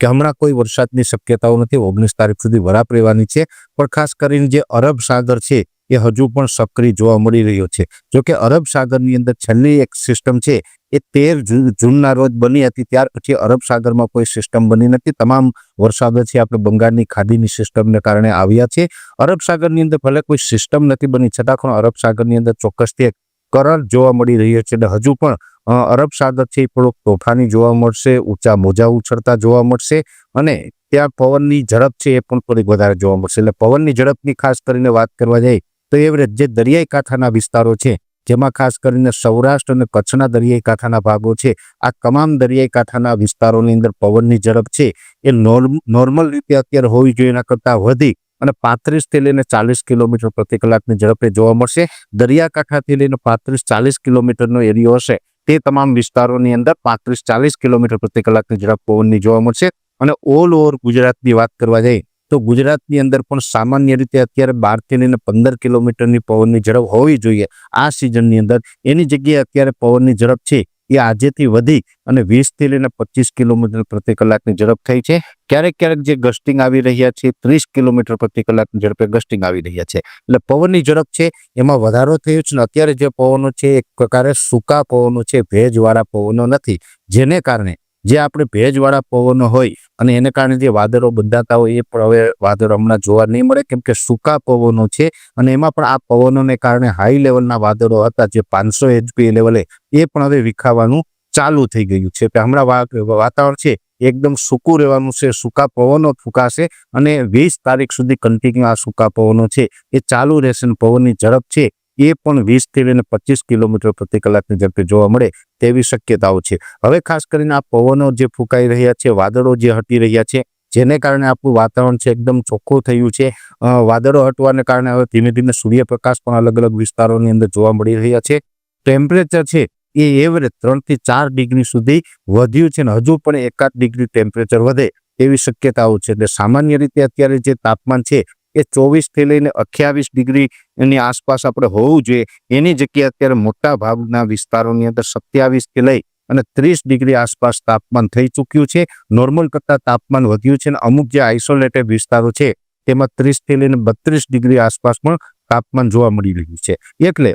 કે હમણાં કોઈ વરસાદની શક્યતાઓ નથી, ઓગણીસ તારીખ સુધી વરાપ રહેવાની છે. પણ ખાસ કરીને જે અરબ સાગર છે, એ હજુ પણ સક્રિય જોવા મળી રહ્યો છે. જોકે અરબ સાગરની અંદર છેલ્લી એક સિસ્ટમ છે, એ તેર જૂન જૂનના રોજ બની હતી. ત્યાર પછી અરબ સાગરમાં કોઈ સિસ્ટમ બની નથી. તમામ વરસાદો છે, આપણે બંગાળની ખાડીની સિસ્ટમને કારણે આવ્યા છે. અરબ સાગરની અંદર ભલે કોઈ સિસ્ટમ નથી બની, છતાં પણ અરબ સાગરની અંદર ચોક્કસથી એક કરંટ જોવા મળી રહ્યો છે અને હજુ પણ અરબ સાગરથી થોડોક તોફાની જોવા મળશે, ઊંચા મોજા ઉછળતા જોવા મળશે અને ત્યાં પવનની ઝડપ છે એ પણ થોડીક વધારે જોવા મળશે. એટલે પવનની ઝડપની ખાસ કરીને વાત કરવા જાય તો એવરેજ જે દરિયાઈ કાંઠાના વિસ્તારો છે, જેમાં ખાસ કરીને સૌરાષ્ટ્ર અને કચ્છના દરિયાઈ કાંઠાના ભાગો છે, આ તમામ દરિયાઈ કાંઠાના વિસ્તારોની અંદર પવનની ઝડપ છે એ નોર્મ, નોર્મલ રીતે અત્યારે હોવી જોઈએ. એના કરતાં વધી અને પાંત્રીસથી લઈને ચાલીસ કિલોમીટર પ્રતિ કલાકની ઝડપે જોવા મળશે. દરિયાકાંઠાથી લઈને પાંત્રીસ ચાલીસ કિલોમીટરનો એરિયો હશે. તે તમામ વિસ્તારોની અંદર પાંત્રીસ ચાલીસ કિલોમીટર પ્રતિ કલાકની ઝડપ પવનની જોવા મળશે. અને ઓલ ઓવર ગુજરાતની વાત કરવા જઈએ, તો ગુજરાતની અંદર પણ સામાન્ય રીતે અત્યારે બારથી લઈને પંદર કિલોમીટરની પવનની ઝડપ હોવી જોઈએ. આ સિઝનની અંદર એની જગ્યાએ અત્યારે પવનની ઝડપ છે એ આજેથી વધી અને વીસથી લઈને પચીસ કિલોમીટર પ્રતિ કલાકની ઝડપ થઈ છે. ક્યારેક ક્યારેક જે ગસ્ટિંગ આવી રહ્યા છે, ત્રીસ કિલોમીટર પ્રતિ કલાકની ઝડપે ગસ્ટિંગ આવી રહ્યા છે. એટલે પવનની ઝડપ છે, એમાં વધારો થયો છે ને, અત્યારે જે પવનો છે, એક પ્રકારે સૂકા પવનો છે, ભેજવાળા પવનો નથી. જેને કારણે જે આપણે ભેજવાળા પવનો હોય અને એને કારણે જે વાદળો બંધાતા હોય એ પણ હવે વાદળો હમણાં જોવા નહીં મળે. કેમ કે સૂકા પવનો છે અને એમાં પણ આ પવનોને કારણે હાઈ લેવલના વાદળો હતા જે પાંચસો એચપી લેવલે એ પણ હવે વિખાવાનું ચાલુ થઈ ગયું છે. કે હમણાં વાતાવરણ છે એકદમ સૂકું રહેવાનું છે, સૂકા પવનો ફૂંકાશે અને વીસ તારીખ સુધી કન્ટિન્યુ આ સૂકા પવનો છે. એ ચાલુ રહેશે પવનની ઝડપ છે એ પણ વીસથી લઈને પચીસ કિલોમીટર પ્રતિ કલાકની ઝડપે જોવા મળે તેવી શક્યતાઓ છે. હવે ખાસ કરીને આ પવનો જે ફૂંકાઈ રહ્યા છે, વાદળો જે હટી રહ્યા છે, જેને કારણે આપણું વાતાવરણ છે એકદમ ચોખ્ખું થયું છે. વાદળો હટવાને કારણે હવે ધીમે ધીમે સૂર્યપ્રકાશ પણ અલગ અલગ વિસ્તારોની અંદર જોવા મળી રહ્યા છે. ટેમ્પરેચર છે એ એવરેજ ત્રણથી ચાર ડિગ્રી સુધી વધ્યું છે ને હજુ પણ એકાદ ડિગ્રી ટેમ્પરેચર વધે એવી શક્યતાઓ છે. એટલે સામાન્ય રીતે અત્યારે જે તાપમાન છે એ ચોવીસથી લઈને અઠ્યાવીસ ડિગ્રી એની આસપાસ આપણે હોવું જોઈએ. એની જગ્યાએ અત્યારે મોટા ભાગના વિસ્તારોની અંદર સત્યાવીસથી લઈ અને ત્રીસ ડિગ્રી આસપાસ તાપમાન થઈ ચૂક્યું છે. નોર્મલ કરતાં તાપમાન વધ્યું છે અને અમુક જે આઇસોલેટેડ વિસ્તારો છે, તેમાં ત્રીસથી લઈને બત્રીસ ડિગ્રી આસપાસ પણ તાપમાન જોવા મળી રહ્યું છે. એટલે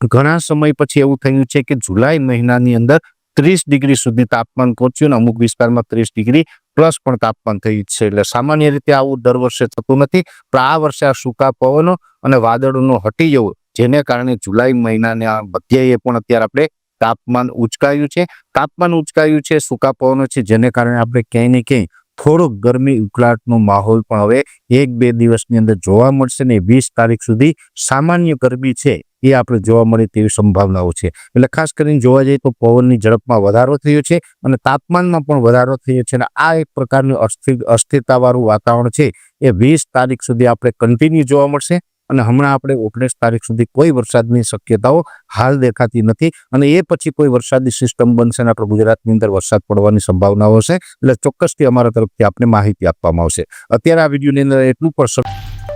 ઘણા સમય પછી એવું થયું છે કે જુલાઈ મહિનાની અંદર ત્રીસ ડિગ્રી સુધી તાપમાન પહોંચ્યું અને અમુક વિસ્તારમાં ત્રીસ ડિગ્રી પ્લસ પણ તાપમાન થયું છે. એટલે સામાન્ય રીતે આવું દર વર્ષે થતું નથી. પણ આ વર્ષે આ સૂકા પવનો અને વાદળોનો હટી જવું જેને કારણે જુલાઈ મહિનાના મધ્યએ પણ અત્યારે આપણે તાપમાન ઉચકાયું છે. તાપમાન ઉચકાયું છે, સૂકા પવનો છે, જેને કારણે આપણે ક્યાંય ને ક્યાંય થોડોક ગરમી ઉકળાટનો માહોલ પણ હવે એક બે દિવસની અંદર જોવા મળશે ને વીસ તારીખ સુધી સામાન્ય ગરમી છે એ આપણે જોવા મળે તેવી સંભાવનાઓ છે. એટલે ખાસ કરીને જોવા જઈએ તો પવનની ઝડપમાં વધારો થયો છે અને તાપમાનમાં પણ વધારો થયો છે અને આ એક પ્રકારનું અસ્થિર અસ્થિરતાવાળું વાતાવરણ છે એ વીસ તારીખ સુધી આપણે કન્ટિન્યુ જોવા મળશે. અને હમણાં આપણે ઓગણીસ તારીખ સુધી કોઈ વરસાદની શક્યતાઓ હાલ દેખાતી નથી અને એ પછી કોઈ વરસાદની સિસ્ટમ બનશે અને આપણે ગુજરાતની અંદર વરસાદ પડવાની સંભાવનાઓ છે એટલે ચોક્કસથી અમારા તરફથી આપને માહિતી આપવામાં આવશે. અત્યારે આ વિડીયોની અંદર એટલું પણ